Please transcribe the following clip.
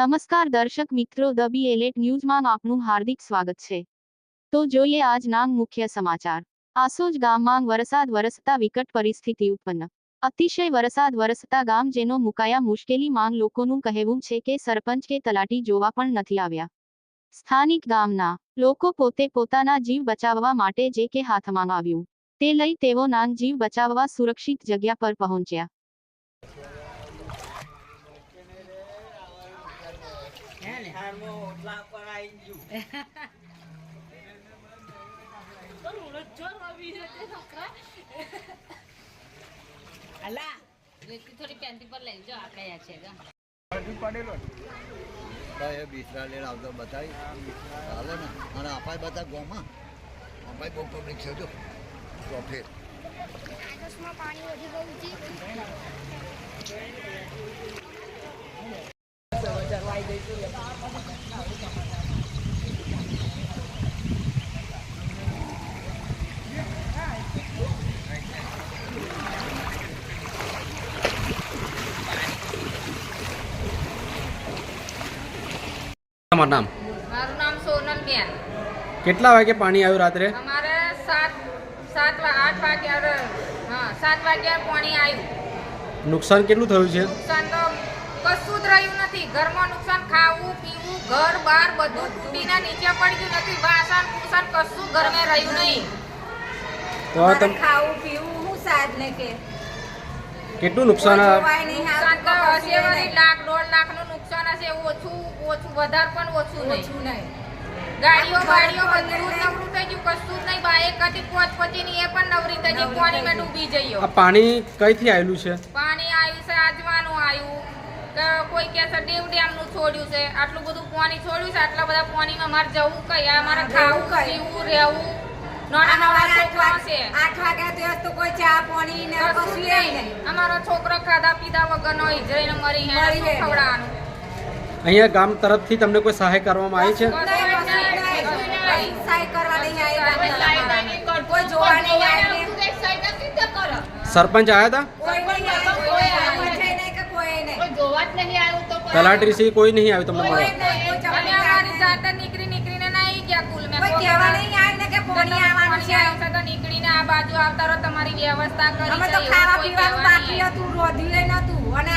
નમસ્કાર દર્શક મિત્રો, ધ બી એલેટ ન્યૂઝમાં આપનું હાર્દિક સ્વાગત છે. તો જોઈએ આજના મુખ્ય સમાચાર. આસોજ ગામમાં વરસાદ વરસતા વિકટ પરિસ્થિતિ ઉત્પન્ન. અતિશય વરસાદ વરસતા ગામ જેનો મુકાયા મુશ્કેલી માંગ લોકોનું કહેવું છે કે સરપંચ કે તલાટી જોવા પણ નથી આવ્યા. સ્થાનિક ગામના લોકો પોતે પોતાના જીવ બચાવવા માટે જે કે હાથમાં આવ્યું. તે લઈ તેઓ નાન જીવ બચાવવા સુરક્ષિત જગ્યા પર પહોંચ્યા. અલા થોડી પેન્ટી પર લઈ જાઓ આ કયા છે ગા? એ બિસ્તરા લઈને આવતો બતાવી. ચાલે ને? અને અપાય બધા ગોમાં અપાય બહુ પબ્લિક છે જો. પ્રોફિટ તમારું નામ? મારું નામ સોનલ બેન. કેટલા વાગે પાણી આવ્યું રાત્રે? અમારે સાત સાત આઠ વાગ્યા હા સાત વાગ્યા પાણી આવ્યું. નુકસાન કેટલું થયું છે? નુકસાન તો કશું જ રહ્યું નથી. ઘરમાં નુકસાન ખાવું પીવું ઘર બાર બધું તૂટીને નીચે પડી ગયું નથી. વાસણ કુસણ કશું ઘરમાં રહ્યું નહીં. તો આ તમ ખાવું પીવું હું સાજ ને કે? કેટલું નુકસાન આ- જોવાય નુકસાન તો હશે વળી. લાખ દોઢ લાખનું નુકસાન હશે ઓછું ઓછું વધારે પણ ઓછું નહીં. ઓછું નહીં. ગાડીઓ બાડીઓ બધું નવરું થઈ ગયું કશું જ નહીં. બાઈક હતી પોચ પચીની એ પણ નવરી થઈ ગઈ પાણી માં ડૂબી જઈયો પાણી પાણી કઈથી આવેલું છે? પાણી આવ્યું છે આજવાનું આવ્યું કોઈ કે છે દેવ ડેમનું છોડ્યું છે. આટલું બધું પાણી છોડ્યું છે આટલા બધા પાણીમાં મારે જવું કઈ? આ મારે ખાવું કઈ? પીવું રહેવું. અમારો છોકરો ખાધા પીધા વગર નો હિજરીને મરી. ખવડાવવાનું? અહીંયા ગામ તરફથી તમને કોઈ સહાય કરવામાં આવી છે? સરપંચ નહીં, જ આવશે સી કોઈ નહીં બાજુ તમને મળવા તમારી વ્યવસ્થા કરી ખાવા પીવાનું બાકી. હતું રોધી નતું અને